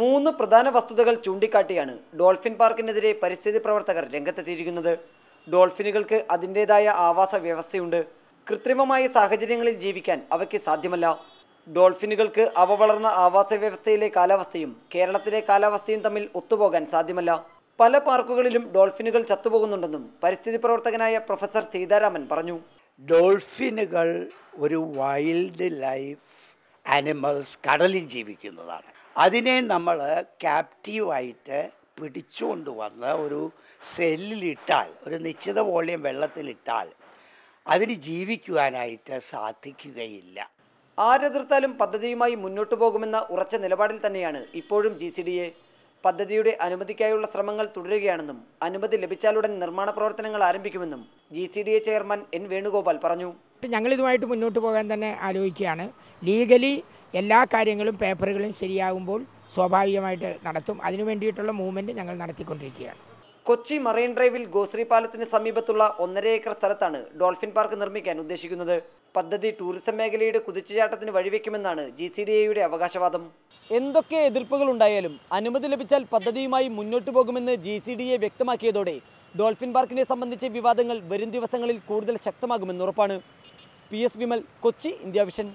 മൂന്ന് പ്രധാന വസ്തുതകൾ ചൂണ്ടിക്കാട്ടിയാണ് ഡോൾഫിൻ പാർക്കിനെതിരെ പരിസ്ഥിതി പ്രവർത്തകർ രംഗത്തെത്തിയിരിക്കുന്നത്. ഡോൾഫിനുകൾക്ക് അതിന്റെതായ ആവാസ വ്യവസ്ഥയുണ്ട്. കൃത്രിമമായ സാഹചര്യങ്ങളിൽ ജീവിക്കാൻ അവയ്ക്ക് സാധ്യമല്ല. ഡോൾഫിനുകൾക്ക് അവ വളർന്ന ആവാസ വ്യവസ്ഥയിലെ കാലാവസ്ഥയും കേരളത്തിലെ കാലാവസ്ഥയും തമ്മിൽ ഒത്തുപോകാൻ സാധ്യമല്ല. പല പാർക്കുകളിലും ഡോൾഫിനുകൾ ചത്തുപോകുന്നുണ്ടെന്നും പരിസ്ഥിതി പ്രവർത്തകനായ പ്രൊഫസർ സീതാരാമൻ പറഞ്ഞു. ഡോൾഫിനുകൾ ഒരു വൈൽഡ് ലൈഫ് ആനിമൽസ് കടലിൽ ജീവിക്കുന്നതാണ്. അതിനെ നമ്മൾ ക്യാപ്റ്റീവായിട്ട് പിടിച്ചുകൊണ്ട് വന്ന് ഒരു സെല്ലിലിട്ടാൽ ഒരു നിശ്ചിത വോളിയം വെള്ളത്തിലിട്ടാൽ അതിന് ജീവിക്കുവാനായിട്ട് സാധിക്കുകയില്ല. ആരെതിർത്താലും പദ്ധതിയുമായി മുന്നോട്ടു പോകുമെന്ന ഉറച്ച നിലപാടിൽ തന്നെയാണ് ഇപ്പോഴും ജി സി ഡി എ പദ്ധതിയുടെ അനുമതിക്കായുള്ള ശ്രമങ്ങൾ തുടരുകയാണെന്നും അനുമതി ലഭിച്ചാലുടൻ നിർമ്മാണ പ്രവർത്തനങ്ങൾ ആരംഭിക്കുമെന്നും ജി ചെയർമാൻ എൻ വേണുഗോപാൽ പറഞ്ഞു. ഞങ്ങളിതുമായിട്ട് മുന്നോട്ട് പോകാൻ തന്നെ ആലോചിക്കുകയാണ്. ലീഗലി എല്ലാ കാര്യങ്ങളും പേപ്പറുകളും ശരിയാകുമ്പോൾ സ്വാഭാവികമായിട്ട് നടത്തും. അതിനു വേണ്ടിയിട്ടുള്ള മൂവ്മെന്റ് ഞങ്ങൾ നടത്തിക്കൊണ്ടിരിക്കുകയാണ്. കൊച്ചി മറൈൻ ഡ്രൈവിൽ ഗോശ്രീ പാലത്തിന് സമീപത്തുള്ള ഒന്നര ഏക്കർ സ്ഥലത്താണ് ഡോൾഫിൻ പാർക്ക് നിർമ്മിക്കാൻ ഉദ്ദേശിക്കുന്നത്. പദ്ധതി ടൂറിസം മേഖലയുടെ കുതിച്ചുചാട്ടത്തിന് വഴിവെക്കുമെന്നാണ് ജി സി ഡി എയുടെ അവകാശവാദം. എന്തൊക്കെ എതിർപ്പുകൾ ഉണ്ടായാലും അനുമതി ലഭിച്ചാൽ പദ്ധതിയുമായി മുന്നോട്ടു പോകുമെന്ന് ജി സി ഡി എ വ്യക്തമാക്കിയതോടെ ഡോൾഫിൻ പാർക്കിനെ സംബന്ധിച്ച വിവാദങ്ങൾ വരും ദിവസങ്ങളിൽ കൂടുതൽ ശക്തമാകുമെന്ന് ഉറപ്പാണ്. P S Vimal Kochi India vision.